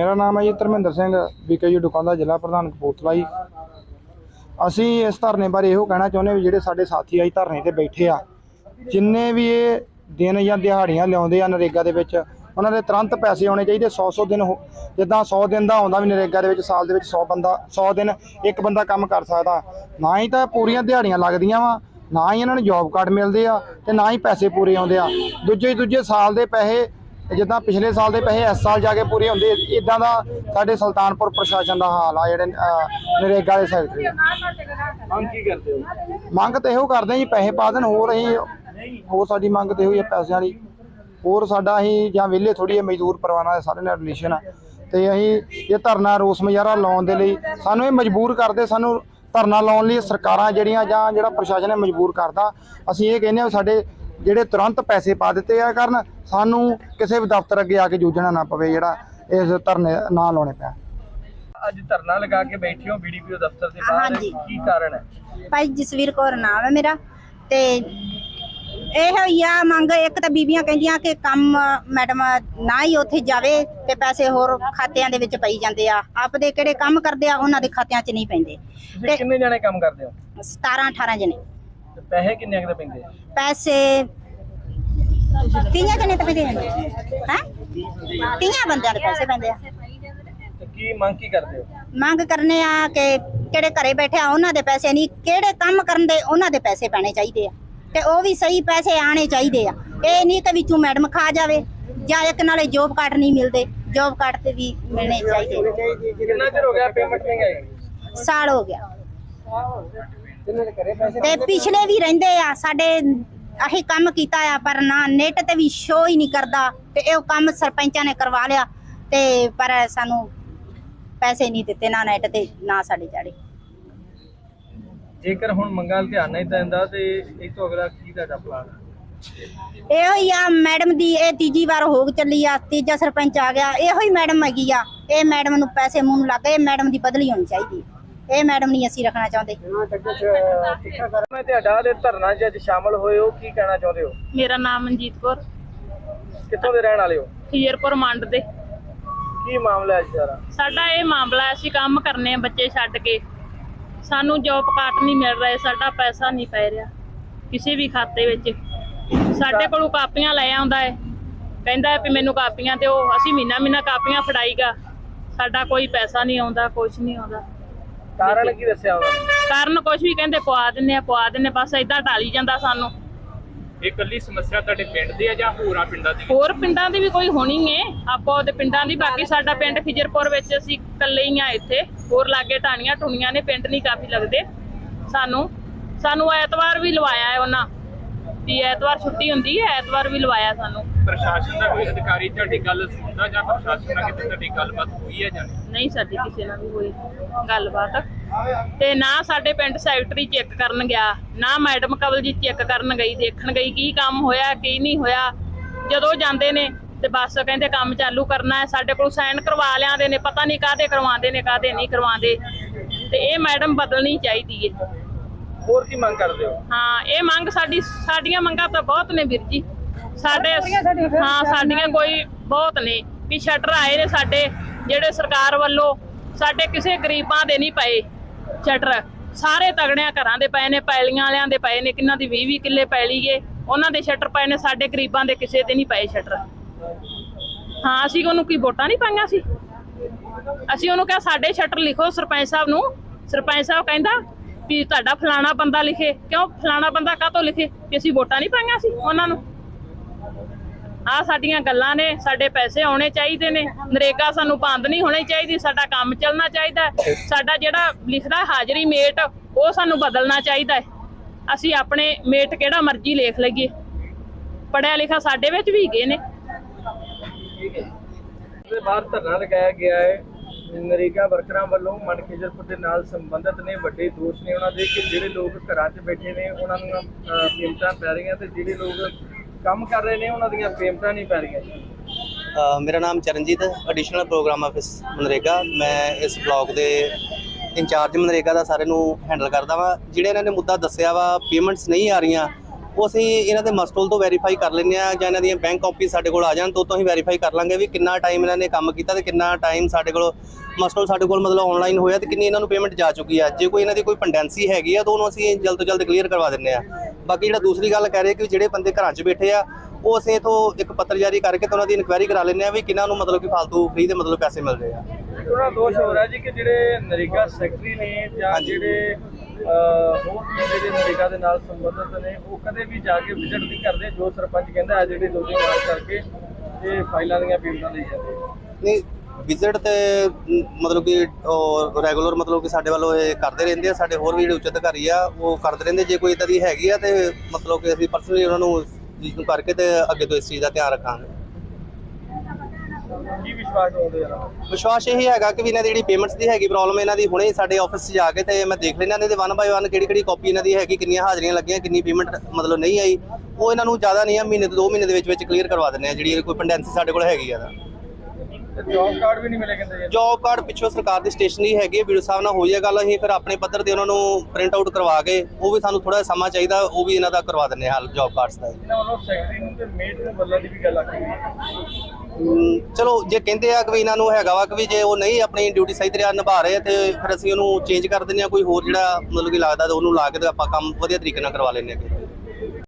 ਮੇਰਾ ਨਾਮ ਹੈ ਜੀ ਧਰਮਿੰਦਰ ਸਿੰਘ ਬੀਕੇਯੂ ਦੁਕਾਨਦਾਰ ਜ਼ਿਲ੍ਹਾ ਪ੍ਰਧਾਨ ਕਪੂਰਥਲਾ ਜੀ। ਅਸੀਂ ਇਸ ਧਰਨੇ ਬਾਰੇ ਇਹੋ ਕਹਿਣਾ ਚਾਹੁੰਦੇ ਵੀ ਜਿਹੜੇ ਸਾਡੇ ਸਾਥੀ ਆ ਧਰਨੇ ਤੇ ਬੈਠੇ ਆ, ਜਿੰਨੇ ਵੀ ਇਹ ਦਿਨ ਜਾਂ ਦਿਹਾੜੀਆਂ ਲਿਆਉਂਦੇ ਆ ਨਰੇਗਾ ਦੇ ਵਿੱਚ, ਉਹਨਾਂ ਦੇ ਤੁਰੰਤ ਪੈਸੇ ਆਉਣੇ ਚਾਹੀਦੇ 100-100 ਦਿਨ ਹੋ- ਜਿੱਦਾਂ 100 ਦਿਨ ਦਾ ਆਉਂਦਾ ਵੀ ਨਰੇਗਾ ਦੇ ਵਿੱਚ, ਸਾਲ ਦੇ ਵਿੱਚ 100 ਬੰਦਾ 100 ਦਿਨ ਇੱਕ ਬੰਦਾ ਕੰਮ ਕਰ ਸਕਦਾ। ਨਾ ਹੀ ਤਾਂ ਪੂਰੀਆਂ ਦਿਹਾੜੀਆਂ ਲੱਗਦੀਆਂ ਵਾ, ਨਾ ਹੀ ਇਹਨਾਂ ਨੂੰ ਜੌਬ ਕਾਰਡ ਮਿਲਦੇ ਆ ਤੇ ਨਾ ਹੀ ਪੈਸੇ ਪੂਰੇ ਆਉਂਦੇ ਆ। ਦੂਜੇ ਦੂਜੇ ਸਾਲ ਦੇ ਪੈਸੇ ਜਿੱਦਾਂ ਪਿਛਲੇ ਸਾਲ ਦੇ ਪੈਸੇ ਇਸ ਸਾਲ ਜਾ ਕੇ ਪੂਰੇ ਹੁੰਦੇ ਇਦਾਂ ਦਾ ਸਾਡੇ ਸੁਲਤਾਨਪੁਰ ਪ੍ਰਸ਼ਾਸਨ ਦਾ ਹਾਲ ਆ ਜਿਹੜੇ ਨਰੇਗਾ ਦੇ ਸੈਕਟਰੀ ਮੰਗ ਕੀ ਕਰਦੇ ਹੋ? ਮੰਗ ਤੇ ਇਹੋ ਕਰਦੇ ਜੀ ਪੈਸੇ ਪਾ ਦੇਣ ਹੋਰ ਅਸੀਂ ਹੋਰ ਸਾਡੀ ਮੰਗ ਤੇ ਇਹੋ ਹੀ ਆ ਪੈਸਿਆਂ ਦੀ। ਹੋਰ ਸਾਡਾ ਅਸੀਂ ਜਾਂ ਵਿਹਲੇ ਥੋੜੀ ਹੈ ਮਜ਼ਦੂਰ ਪਰਿਵਾਰਾਂ ਦੇ ਸਾਰੇ ਨਾਲ ਰਿਲੇਸ਼ਨ ਆ। ਤੇ ਅਸੀਂ ਇਹ ਧਰਨਾ ਰੋਸ ਮੁਜ਼ਾਹਰਾ ਲਾਉਣ ਦੇ ਲਈ ਸਾਨੂੰ ਇਹ ਮਜਬੂਰ ਕਰਦੇ ਸਾਨੂੰ ਧਰਨਾ ਲਾਉਣ ਲਈ ਸਰਕਾਰਾਂ ਜਿਹੜੀਆਂ ਜਾਂ ਜਿਹੜਾ ਪ੍ਰਸ਼ਾਸਨ ਹੈ ਮਜਬੂਰ ਕਰਦਾ। ਅਸੀਂ ਇਹ ਕਹਿੰਦੇ ਆ ਵੀ ਸਾਡੇ ਜਿਹੜੇ ਤੁਰੰਤ ਪੈਸੇ ਪਾ ਦਿੱਤੇ ਆ ਕਰਨ ਸਾਨੂੰ ਕਿਸੇ ਵੀ ਦਫ਼ਤਰ ਅੱਗੇ ਆ ਕੇ ਜੂਝਣਾ ਨਾ ਪਵੇ ਜਿਹੜਾ ਇਸ ਧਰਨੇ ਨਾ ਲਾਉਣੇ ਪੈਣ ਅੱਜ ਧਰਨਾ ਲਗਾ ਕੇ ਬੈਠੇ ਹੋ ਬੀਡੀਪੀਓ ਦਫ਼ਤਰ ਦੇ ਬਾਹਰ ਹਾਂਜੀ। ਕੀ ਕਾਰਨ ਹੈ? ਭਾਈ ਜਸਵੀਰ ਕੌਰ ਨਾਮ ਹੈ ਮੇਰਾ ਤੇ ਇਹ ਆ ਮੰਗ ਇੱਕ ਤਾਂ ਬੀਬੀਆਂ ਕਹਿੰਦੀਆਂ ਕਿ ਕੰਮ ਮੈਡਮ ਨਾ ਹੀ ਉੱਥੇ ਜਾਵੇ ਤੇ ਪੈਸੇ ਹੋਰ ਖਾਤਿਆਂ ਦੇ ਵਿੱਚ ਪਈ ਜਾਂਦੇ ਆ। ਆਪਦੇ ਕਿਹੜੇ ਕੰਮ ਕਰਦੇ ਆ ਉਹਨਾਂ ਦੇ ਖਾਤਿਆਂ 'ਚ ਨਹੀਂ ਪੈਂਦੇ। ਤੁਸੀਂ ਤੇ ਕਿੰਨੇ ਜਣੇ ਕੰਮ ਕਰਦੇ ਹੋ? 17 18 ਜਣੇ। ਤੇ ਪੈਸੇ ਕਿੰਨੇ ਕੁ ਦੇ ਪੈਂਦੇ ਆ? ਪੈਸੇ ਤੀਆਂ ਜਣੇ ਤਾਂ ਪੈਂਦੇ ਹੈ? ਤੀਆਂ ਬੰਦਿਆਂ ਦੇ ਪੈਸੇ ਪੈਂਦੇ ਆ। ਤੇ ਕੀ ਮੰਗ ਕੀ ਕਰਦੇ ਹੋ? ਮੰਗ ਕਰਨੇ ਆ ਕਿ ਕਿਹੜੇ ਘਰੇ ਬੈਠੇ ਆ ਉਹਨਾਂ ਦੇ ਪੈਸੇ ਨਹੀਂ ਕਿਹੜੇ ਕੰਮ ਕਰਨ ਦੇ ਉਹਨਾਂ ਦੇ ਪੈਸੇ ਪੈਣੇ ਚਾਹੀਦੇ ਆ। ਤੇ ਉਹ ਵੀ ਸਹੀ ਪੈਸੇ ਆਣੇ ਚਾਹੀਦੇ ਆ। ਇਹ ਨਹੀਂ ਕਿ ਵਿੱਚੋਂ ਮੈਡਮ ਖਾ ਜਾਵੇ ਜਾਂ ਇੱਕ ਨਾਲੇ ਜੋਬ ਕਾਰਡ ਨਹੀਂ ਮਿਲਦੇ ਜੋਬ ਕਾਰਡ ਤੇ ਵੀ ਮਿਲਣੇ ਚਾਹੀਦੇ ਕਿੰਨਾ ਚਿਰ ਹੋ ਗਿਆ ਪੇਮੈਂਟ ਨਹੀਂ ਆਈ? ਸਾਲ ਹੋ ਗਿਆ। ਤੇ ਪਿਛਲੇ ਵੀ ਰਹਿੰਦੇ ਆ ਸਾਡੇ ਅਸੀਂ ਕੰਮ ਕੀਤਾ ਆ ਪਰ ਨਾ ਨੈਟ ਤੇ ਵੀ ਸ਼ੋ ਹੀ ਨਹੀਂ ਕਰਦਾ। ਤੇ ਇਹ ਕੰਮ ਸਰਪੰਚਾਂ ਨੇ ਕਰਵਾ ਲਿਆ ਤੇ ਪਰ ਸਾਨੂੰ ਪੈਸੇ ਨਹੀਂ ਦਿੱਤੇ ਨਾ ਨੈਟ ਤੇ ਨਾ ਸਾਡੀ ਚਾੜੀ ਜੇਕਰ ਹੁਣ ਮੰਗਾਂ ਧਿਆਨ ਨਹੀਂ ਦਿੰਦਾ ਤੇ ਇਹ ਤੋਂ ਅਗਲਾ ਕੀ ਤੁਹਾਡਾ ਪਲਾਨ ਹੈ ਇਹੋ ਹੀ ਆ ਮੈਡਮ ਦੀ ਇਹ ਤੀਜੀ ਵਾਰ ਹੋ ਚੱਲੀ ਆ ਤੀਜਾ ਸਰਪੰਚ ਆ ਗਿਆ ਇਹੋ ਹੀ ਮੈਡਮ ਹੈਗੀ ਆ। ਇਹ ਮੈਡਮ ਨੂੰ ਪੈਸੇ ਮੂੰਹ ਨੂੰ ਲੱਗ ਗਏ ਮੈਡਮ ਦੀ ਬਦਲੀ ਹੋਣੀ ਚਾਹੀਦੀ। ਹੈ। ਇਹ ਮੈਡਮ ਨਹੀਂ ਅਸੀਂ ਰੱਖਣਾ ਚਾਹੁੰਦੇ। ਮੈਂ ਤੁਹਾਡਾ ਦੇ ਧਰਨਾ 'ਚ ਅੱਜ ਸ਼ਾਮਲ ਹੋਏ ਹੋ ਕੀ ਕਹਿਣਾ ਚਾਹੁੰਦੇ ਹੋ? ਮੇਰਾ ਨਾਮ ਮਨਜੀਤ ਕੌਰ। ਕਿੱਥੋਂ ਦੇ ਰਹਿਣ ਵਾਲੇ ਹੋ? ਖੀਰਪੁਰ ਮੰਡ ਦੇ। ਕੀ ਮਾਮਲਾ ਹੈ ਜੀ ਸਾਰਾ? ਸਾਡਾ ਇਹ ਮਾਮਲਾ ਹੈ, ਅਸੀਂ ਕੰਮ ਕਰਨੇ ਆ ਬੱਚੇ ਛੱਡ ਕੇ। ਸਾਨੂੰ ਜੋਬ ਕਾਟ ਨਹੀਂ ਮਿਲ ਰਿਹਾ ਸਾਡਾ ਪੈਸਾ ਨਹੀਂ ਪੈ ਰਿਹਾ ਕਿਸੇ ਵੀ ਖਾਤੇ ਵਿੱਚ। ਸਾਡੇ ਕੋਲੋਂ ਕਾਪੀਆਂ ਲੈ ਆਉਂਦਾ ਹੈ। ਕਹਿੰਦਾ ਹੈ ਵੀ ਮੈਨੂੰ ਕਾਪੀਆਂ ਦਿਓ ਅਸੀਂ ਮਹੀਨਾ ਮਹੀਨਾ ਕਾਪੀਆਂ ਫੜਾਈਗਾ ਸਾਡਾ ਕੋਈ ਪੈਸਾ ਨਹੀਂ ਆਉਂਦਾ ਕੁਝ ਨਹੀਂ ਆਉਂਦਾ। ਕਾਰਨ ਕੀ ਦੱਸਿਆ ਉਹਨਾਂ ਕਾਰਨ ਕੁਝ ਵੀ ਕਹਿੰਦੇ ਪਵਾ ਦਿੰਨੇ ਆ ਪਵਾ ਦਿੰਨੇ ਬਸ ਇਦਾਂ ਟਾਲੀ ਜਾਂਦਾ ਸਾਨੂੰ। ਇਹ ਇਕੱਲੀ ਸਮੱਸਿਆ ਤੁਹਾਡੇ ਪਿੰਡ ਦੀ ਹੈ ਜਾਂ ਹੋਰਾਂ ਪਿੰਡਾਂ ਦੀ ਵੀ? ਹੋਰ ਪਿੰਡਾਂ ਦੀ ਵੀ ਕੋਈ ਹੋਣੀ ਏ। ਆਪੋ ਉਹਦੇ ਪਿੰਡਾਂ ਦੀ ਬਾਕੀ ਸਾਡਾ ਪਿੰਡ ਖਿਜਰਪੁਰ ਵਿੱਚ ਅਸੀਂ ਇਕੱਲੇ ਹੀ ਆ ਇੱਥੇ। ਹੋਰ ਲਾਗੇ ਟਾਣੀਆਂ ਟੁਣੀਆਂ ਨੇ ਪਿੰਡ ਨਹੀਂ ਕਾਫੀ ਲੱਗਦੇ। ਸਾਨੂੰ ਸਾਨੂੰ ਐਤਵਾਰ ਵੀ ਲਵਾਇਆ ਹੈ ਉਹਨਾਂ। ਵੀ ਐਤਵਾਰ ਛੁੱਟੀ ਹੁੰਦੀ ਹੈ ਐਤਵਾਰ ਵੀ ਲਵਾਇਆ ਸਾਨੂੰ। ਪ੍ਰਸ਼ਾਸਨ ਦਾ ਕੋਈ ਅਧਿਕਾਰੀ ਤੁਹਾਡੀ ਗੱਲ ਸੁਣਦਾ ਜਾਂ ਪ੍ਰਸ਼ਾਸਨ ਨਾਲ ਕਿਤੇ ਤੁਹਾਡੀ ਗੱਲਬਾਤ ਹੋਈ ਹੈ ਜਾਂ ਨਹੀਂ? ਨਹੀਂ ਸਾਡੀ ਕਿਸੇ ਨਾਲ ਵੀ ਹੋਈ ਗੱਲਬਾਤ। ਤੇ ਨਾ ਸਾਡੇ ਪਿੰਡ ਸੈਕਟਰੀ ਚੈੱਕ ਕਰਨ ਗਿਆ ਨਾ ਮੈਡਮ ਕਵਲ ਜੀ ਚੈੱਕ ਕਰਨ ਗਈ ਦੇਖਣ ਗਈ ਕੀ ਕੰਮ ਹੋਇਆ ਕੀ ਨਹੀਂ ਹੋਇਆ। ਜਦੋਂ ਜਾਂਦੇ ਨੇ ਤੇ ਬਸ ਕਹਿੰਦੇ ਕੰਮ ਚਾਲੂ ਕਰਨਾ ਹੈ ਸਾਡੇ ਕੋਲ ਸਾਈਨ ਕਰਵਾ ਲਿਆਂਦੇ ਨੇ ਪਤਾ ਨਹੀਂ ਕਾਹਦੇ ਕਰਵਾਉਂਦੇ ਨੇ ਕਾਹਦੇ ਨਹੀਂ ਕਰਵਾਉਂਦੇ। ਤੇ ਇਹ ਮੈਡਮ ਬਦਲਣੀ ਚਾਹੀਦੀ ਏ ਹੋਰ ਕੀ ਮੰਗ ਕਰਦੇ ਹੋ? ਹਾਂ ਇਹ ਮੰਗ ਸਾਡੀ ਸਾਡੀਆਂ ਮੰਗਾਂ ਤਾਂ ਬਹੁਤ ਨੇ ਵੀਰ ਜੀ। ਸਾਡੇ ਹਾਂ ਸਾਡੀਆਂ ਕੋਈ ਬਹੁਤ ਨੇ ਵੀ ਸ਼ਟਰ ਆਏ ਨੇ ਸਾਡੇ ਜਿਹੜੇ ਸਰਕਾਰ ਵੱਲੋਂ ਸਾਡੇ ਕਿਸੇ ਗਰੀਬਾਂ ਦੇ ਨਹੀਂ ਪਏ ਸ਼ਟਰ। ਸਾਰੇ ਤਗੜਿਆਂ ਘਰਾਂ ਦੇ ਪਏ ਨੇ ਪੈਲੀਆਂ ਵਾਲਿਆਂ ਦੇ ਪਏ ਨੇ ਕਿੰਨਾਂ ਦੀ 20 20 ਕਿੱਲੇ ਪੈਲੀ ਏ ਉਹਨਾਂ ਦੇ ਸ਼ਟਰ ਪਏ ਨੇ ਸਾਡੇ ਗਰੀਬਾਂ ਦੇ ਕਿਸੇ ਦੇ ਨਹੀਂ ਪਏ ਸ਼ਟਰ। ਹਾਂ ਅਸੀਂ ਉਹਨੂੰ ਕੀ ਵੋਟਾਂ ਨਹੀਂ ਪਾਈਆਂ ਸੀ। ਅਸੀਂ ਉਹਨੂੰ ਕਿਹਾ ਸਾਡੇ ਸ਼ਟਰ ਲਿਖੋ ਸਰਪੰਚ ਸਾਹਿਬ ਨੂੰ। ਸਰਪੰਚ ਸਾਹਿਬ ਕਹਿੰਦਾ ਵੀ ਤੁਹਾਡਾ ਫਲਾਣਾ ਬੰਦਾ ਲਿਖੇ। ਕਿਉਂ? ਫਲਾਣਾ ਬੰਦਾ ਕਾਹਤੋਂ ਲਿਖੇ? ਕਿ ਅਸੀਂ ਵੋਟਾਂ ਨਹੀਂ ਪਾਈਆਂ ਸੀ ਉਹਨਾਂ ਨੂੰ। ਆ ਸਾਡੀਆਂ ਗੱਲਾਂ ਨੇ ਸਾਡੇ ਪੈਸੇ ਆਉਣੇ ਚਾਹੀਦੇ ਨੇ। ਨਰੇਗਾ ਸਾਨੂੰ ਬੰਦ ਨਹੀਂ ਹੋਣੀ ਚਾਹੀਦੀ ਸਾਡਾ ਕੰਮ ਚੱਲਣਾ ਚਾਹੀਦਾ ਸਾਡਾ ਜਿਹੜਾ ਲਿਖਦਾ ਹਾਜ਼ਰੀ ਮੇਟ ਉਹ ਸਾਨੂੰ ਬਦਲਣਾ ਚਾਹੀਦਾ ਹੈ। ਅਸੀਂ ਆਪਣੇ ਮੇਟ ਕਿਹੜਾ ਮਰਜ਼ੀ ਲਿਖ ਲਈਏ। ਪੜਿਆ ਲਿਖਾ ਸਾਡੇ ਵਿੱਚ ਵੀ ਹੈਗੇ ਨੇ। ਦੇ ਬਾਹਰ ਧਰਨਾ ਲਗਾਇਆ ਗਿਆ ਹੈ। ਨਰੇਗਾ ਵਰਕਰਾਂ ਵੱਲੋਂ ਮਨਖੇਜਰਪੁਰ ਦੇ ਨਾਲ ਸੰਬੰਧਿਤ ਨੇ ਵੱਡੇ ਦੋਸ਼ ਨੇ ਉਹਨਾਂ ਦੇ ਕਿ ਜਿਹੜੇ ਲੋਕ ਘਰਾਂ 'ਚ ਬੈਠੇ ਨੇ ਉਹਨਾਂ ਨੂੰ ਅਹ, ਪੈ ਰਹੀਆਂ ਤੇ ਜਿਹੜੇ ਲੋਕ ਕੰਮ ਕਰ ਰਹੇ ਨੇ ਉਹਨਾਂ ਦੀਆਂ ਪੇਮੈਂਟਾਂ ਨਹੀਂ ਪੈ ਰਹੀਆਂ ਅ, ਮੇਰਾ ਨਾਮ Charanjit additional programme office MNREGA. ਮੈਂ ਇਸ ਬਲਾਕ ਦੇ ਇੰਚਾਰਜ ਮਨਰੇਗਾ ਦਾ ਸਾਰਿਆਂ ਨੂੰ ਹੈਂਡਲ ਕਰਦਾ ਵਾਂ। ਜਿਹੜੇ ਇਹਨਾਂ ਨੇ ਮੁੱਦਾ ਦੱਸਿਆ ਵਾ ਪੇਮੈਂਟਸ ਨਹੀਂ ਆ ਰਹੀਆਂ ਉਹ ਅਸੀਂ ਇਹਨਾਂ ਦੇ ਮਸਟੋਲ ਤੋਂ ਵੈਰੀਫਾਈ ਕਰ ਲੈਂਦੇ ਆ ਜਾਂ ਇਹਨਾਂ ਦੀਆਂ ਬੈਂਕ ਕਾਪੀ ਸਾਡੇ ਕੋਲ ਆ ਜਾਣ, ਤੋਂ ਤੋਂ ਅਸੀਂ ਵੈਰੀਫਾਈ ਕਰ ਲਾਂਗੇ ਵੀ ਕਿੰਨਾ ਟਾਈਮ ਇਹਨਾਂ ਨੇ ਕੰਮ ਕੀਤਾ ਤੇ ਕਿੰਨਾ ਟਾਈਮ ਸਾਡੇ ਕੋਲ ਮਸਟੋਲ ਸਾਡੇ ਕੋਲ ਮਤਲਬ ਆਨਲਾਈਨ ਹੋਇਆ ਤੇ ਕਿੰਨੀ ਇਹਨਾਂ ਨੂੰ ਪੇਮੈਂਟ ਜਾ ਚੁੱਕੀ ਆ। ਜੇ ਕੋਈ ਇਹਨਾਂ ਦੀ ਕੋਈ ਪੈਂਡੈਂਸੀ ਹੈਗੀ ਆ, ਤਾਂ ਉਹਨੂੰ ਅਸੀਂ ਜਲਦ ਤੋਂ ਜਲਦ ਕਲੀਅਰ ਕਰਵਾ ਦਿੰਦੇ ਆ ਬਾਕੀ ਜਿਹੜਾ ਦੂਸਰੀ ਗੱਲ ਕਹਿ ਰਹੇ ਕਿ ਜਿਹੜੇ ਬੰਦੇ ਘਰਾਂ 'ਚ ਬੈਠੇ ਆ, ਉਹ ਅਸੀਂ ਇਥੋਂ ਇੱਕ ਪੱਤਰ ਜਾਰੀ ਕਰਕੇ ਤੇ ਉਹਨਾਂ ਦੀ ਇਨਕੁਆਇਰੀ ਕਰਾ ਲੈਂਦੇ ਆ ਵੀ ਕਿਹਨਾਂ ਨੂੰ ਮਤਲਬ ਕਿ ਫालतू ਫ੍ਰੀ ਦੇ ਮਤਲਬ ਪੈਸੇ ਮਿਲ ਰਹੇ ਆ। ਦਾ ਦੋਸ਼ ਹੋ ਰਿਹਾ ਜੀ ਕਿ ਜਿਹੜੇ ਨਰੇਗਾ ਸੈਕਟਰੀ ਨੇ ਜਾਂ। ਜਿਹੜੇ ਹੋਰ ਵੀ ਜਿਹੜੇ ਨਰੇਗਾ ਦੇ ਨਾਲ ਸੰਬੰਧਿਤ ਨੇ ਉਹ ਕਦੇ ਵੀ ਜਾ ਕੇ ਵਿਜ਼ਿਟ ਨਹੀਂ ਕਰਦੇ ਜੋ ਸਰਪੰਚ ਕਹਿੰਦਾ ਆ ਜਿਹੜੇ ਦੋਸ਼ੀ ਮਾਰ ਕਰਕੇ ਇਹ ਫਾਈਲਾਂ ਦੀਆਂ ਪੇਮੈਂਟਾਂ ਲਈ ਜਾਂਦੇ। ਨਹੀਂ ਵਿਜ਼ਿਟ ਤੇ ਮਤਲਬ ਕਿ ਰੈਗੂਲਰ ਮਤਲਬ ਕਿ ਸਾਡੇ ਵੱਲੋਂ ਇਹ ਕਰਦੇ ਰਹਿੰਦੇ ਆ ਸਾਡੇ ਹੋਰ ਵੀ ਜਿਹੜੇ ਉੱਚ ਅਧਿਕਾਰੀ ਆ ਉਹ ਕਰਦੇ ਰਹਿੰਦੇ ਜੇ ਕੋਈ ਇਦਾਂ ਦੀ ਹੈਗੀ ਆ ਤੇ ਮਤਲਬ ਕਿ ਅਸੀਂ ਪਰਸਨਲੀ ਉਹਨਾਂ ਨੂੰ ਚੀਜ਼ ਨੂੰ ਕਰਕੇ ਤੇ ਅੱਗੇ ਤੋਂ ਇਸ ਚੀਜ਼ ਦਾ ਧਿਆਨ ਰੱਖਾਂਗੇ ਕੀ ਵਿਸ਼ਵਾਸ ਹੋਉਂਦੇ ਆ ਵਿਸ਼ਵਾਸ ਇਹ ਹੈਗਾ ਕਿ ਵੀ ਇਹਨਾਂ ਦੀ ਜਿਹੜੀ ਪੇਮੈਂਟਸ ਦੀ ਹੈਗੀ ਪ੍ਰੋਬਲਮ ਇਹਨਾਂ ਦੀ ਹੁਣੇ ਹੀ ਸਾਡੇ ਆਫਿਸ 'ਚ ਜਾ ਕੇ ਤੇ ਮੈਂ ਦੇਖ ਲੈਣਾ ਇਹਨਾਂ ਦੇ ਵਨ ਬਾਈ ਵਨ ਕਿਹੜੀ ਕਿਹੜੀ ਕਾਪੀ ਇਹਨਾਂ ਦੀ ਹੈਗੀ, ਕਿੰਨੀਆਂ ਹਾਜ਼ਰੀਆਂ ਲੱਗੀਆਂ, ਕਿੰਨੀ ਪੇਮੈਂਟ ਮਤਲਬ ਨਹੀਂ ਆਈ, ਉਹ ਇਹਨਾਂ ਨੂੰ ਜ਼ਿਆਦਾ ਨਹੀਂ ਆ, ਮਹੀਨੇ ਤੋਂ 2 ਮਹੀਨੇ ਦੇ ਵਿੱਚ ਵਿੱਚ ਕਲੀਅਰ ਕਰਵਾ ਦਿੰਦੇ ਆ, ਜਿਹੜੀ ਕੋਈ ਪੈਂਡੈਂਸੀ ਸਾਡੇ ਕੋਲ ਹੈਗੀ ਆ ਦਾ ਜੌਬ ਕਾਰਡ ਵੀ ਨਹੀਂ ਮਿਲੇ ਕਹਿੰਦੇ ਜੀ। ਜੌਬ ਕਾਰਡ ਪਿੱਛੋਂ ਸਰਕਾਰ ਦੀ ਸਟੇਸ਼ਨਰੀ ਹੈਗੀ ਹੈ ਵੀਡੀਓ ਸਾਹਿਬ ਨਾਲ ਹੋਈ ਹੈ ਗੱਲ ਅਸੀਂ ਫਿਰ ਆਪਣੇ ਪੱਧਰ ਤੇ ਉਹਨਾਂ ਨੂੰ ਪ੍ਰਿੰਟ ਆਊਟ ਕਰਵਾ ਕੇ ਉਹ ਵੀ ਸਾਨੂੰ ਥੋੜਾ ਸਮਾਂ ਚਾਹੀਦਾ ਉਹ ਵੀ ਇਹਨਾਂ ਦਾ ਕਰਵਾ ਦਿੰਦੇ ਹਾਂ ਜੌਬ ਕਾਰਡਸ ਦਾ ਇਹਨਾਂ ਵੱਲੋਂ ਸੈਕਟਰੀ ਨੂੰ ਤੇ ਮੇਟ ਨੂੰ ਬੱਲਾ ਦੀ ਵੀ ਗੱਲ ਆਖੀ ਹੈ ਹਮ, ਚਲੋ ਜੇ ਕਹਿੰਦੇ ਆ ਕਿ ਵੀ ਇਹਨਾਂ ਨੂੰ ਹੈਗਾ ਵਾ ਕਿ ਵੀ ਜੇ ਉਹ ਨਹੀਂ ਆਪਣੀ ਡਿਊਟੀ ਸਹੀ ਤਰ੍ਹਾਂ ਨਿਭਾ ਰਹੇ ਤੇ ਫਿਰ ਅਸੀਂ ਉਹਨੂੰ ਚੇਂਜ ਕਰ ਦਿੰਦੇ ਆ ਕੋਈ ਹੋਰ ਜਿਹੜਾ ਮਤਲਬ ਕਿ ਲੱਗਦਾ ਤੇ ਉਹਨੂੰ ਲਾ ਕੇ ਤੇ ਆਪਾਂ ਕੰਮ ਵਧੀਆ ਤਰੀਕੇ ਨਾਲ ਕਰਵਾ ਲੈਂਦੇ ਆ